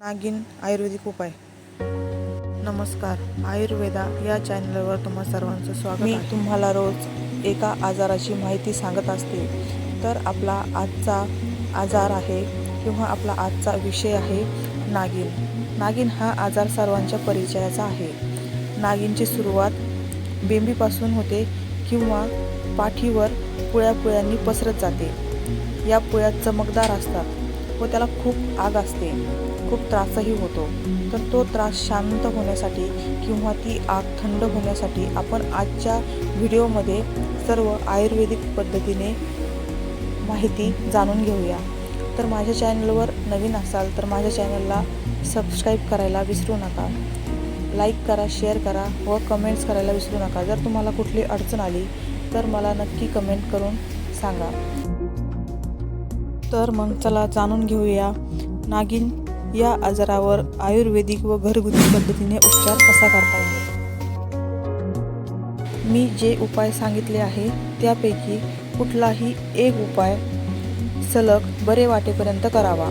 नागिन आयुर्वेदिक उपाय. नमस्कार आयुर्वेदा या चॅनलवर तुम्हा सर्वांचं स्वागत मी तुम्हाला रोज एका आजाराची माहिती सांगत असते. तर आपला आजचा आजार आहे किंवा आपला आजचा विषय आहे नागिन नागिन हा आजार सर्वांच्या परिचयाचा आहे. नागिनची सुरुवात बेंबीपासून होते किंवा पाठीवर पुळ्या पुळ्यांनी पसरत जाते. या पुळ्या चमकदार असतात. व त्याला खूप आग असते. खूप त्रासही होतो. तर तो त्रास शांत होण्यासाठी किंवा ती आग थंड होण्यासाठी आपण आजच्या व्हिडिओमध्ये सर्व आयुर्वेदिक पद्धतीने माहिती जाणून घेऊया. तर माझ्या चॅनलवर नवीन असाल तर माझ्या चॅनलला सबस्क्राईब करायला विसरू नका. लाईक करा शेअर करा व कमेंट्स करायला विसरू नका. जर तुम्हाला कुठली अडचण आली तर मला नक्की कमेंट करून सांगा. तर मग चला जाणून घेऊया. नागिन या आजारावर आयुर्वेदिक व घरगुती पद्धतीने उपचार कसा करता येईल? मी जे उपाय सांगितले आहे त्यापैकी कुठलाही एक उपाय सलग बरे वाटेपर्यंत करावा.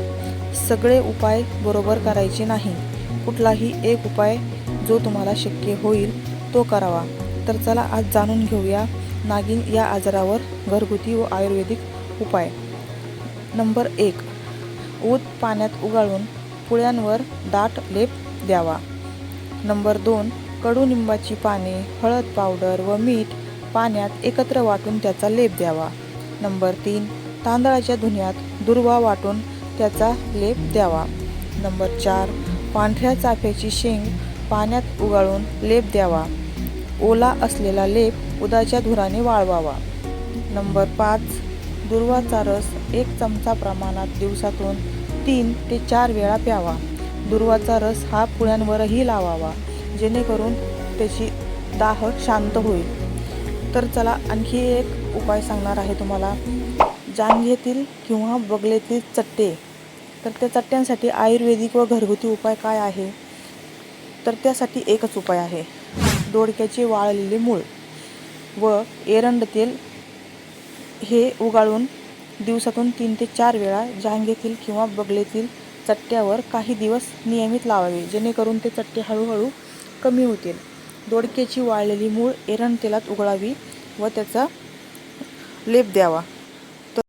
सगळे उपाय बरोबर करायचे नाही. कुठलाही एक उपाय जो तुम्हाला शक्य होईल तो करावा. तर चला आज जाणून घेऊया नागिन या आजारावर घरगुती व आयुर्वेदिक उपाय. नंबर एक. ऊत पाण्यात उगाळून पुळ्यांवर दाट लेप द्यावा. नंबर दोन. कडुनिंबाची पाने हळद पावडर व मीठ पाण्यात एकत्र वाटून त्याचा लेप द्यावा. नंबर तीन. तांदळाच्या धुन्यात दुर्वा वाटून त्याचा लेप द्यावा. नंबर चार. पांढऱ्या चाफ्याची शेंग पाण्यात उगाळून लेप द्यावा. ओला असलेला लेप उदाच्या धुराने वाळवावा. नंबर पाच. दुर्वाचा रस एक चमचा प्रमाणात दिवसातून तीन ते चार वेळा प्यावा. दुर्वाचा रस हा पुळ्यांवरही लावावा जेणेकरून त्याची दाह शांत होईल. तर चला आणखी एक उपाय सांगणार आहे तुम्हाला. जांघेतील किंवा बगलेतील चट्टे. तर त्या चट्ट्यांसाठी आयुर्वेदिक व घरगुती उपाय काय आहे? तर त्यासाठी एकच उपाय आहे. दोडक्याचे वाळलेले मूळ व एरंड तेल हे उगाळून दिवसातून तीन ते चार वेळा जांघेतील किंवा बगलेतील चट्ट्यावर काही दिवस नियमित लावावे जेणेकरून ते चट्टे हळूहळू कमी होतील. दोडक्याची वाळलेली मूळ एरण तेलात उघडावी व त्याचा लेप द्यावा. तर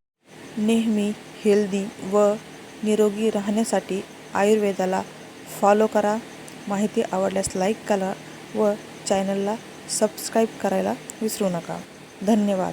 नेहमी हेल्दी व निरोगी राहण्यासाठी आयुर्वेदाला फॉलो करा. माहिती आवडल्यास लाईक करा व चॅनलला सबस्क्राईब करायला विसरू नका. धन्यवाद.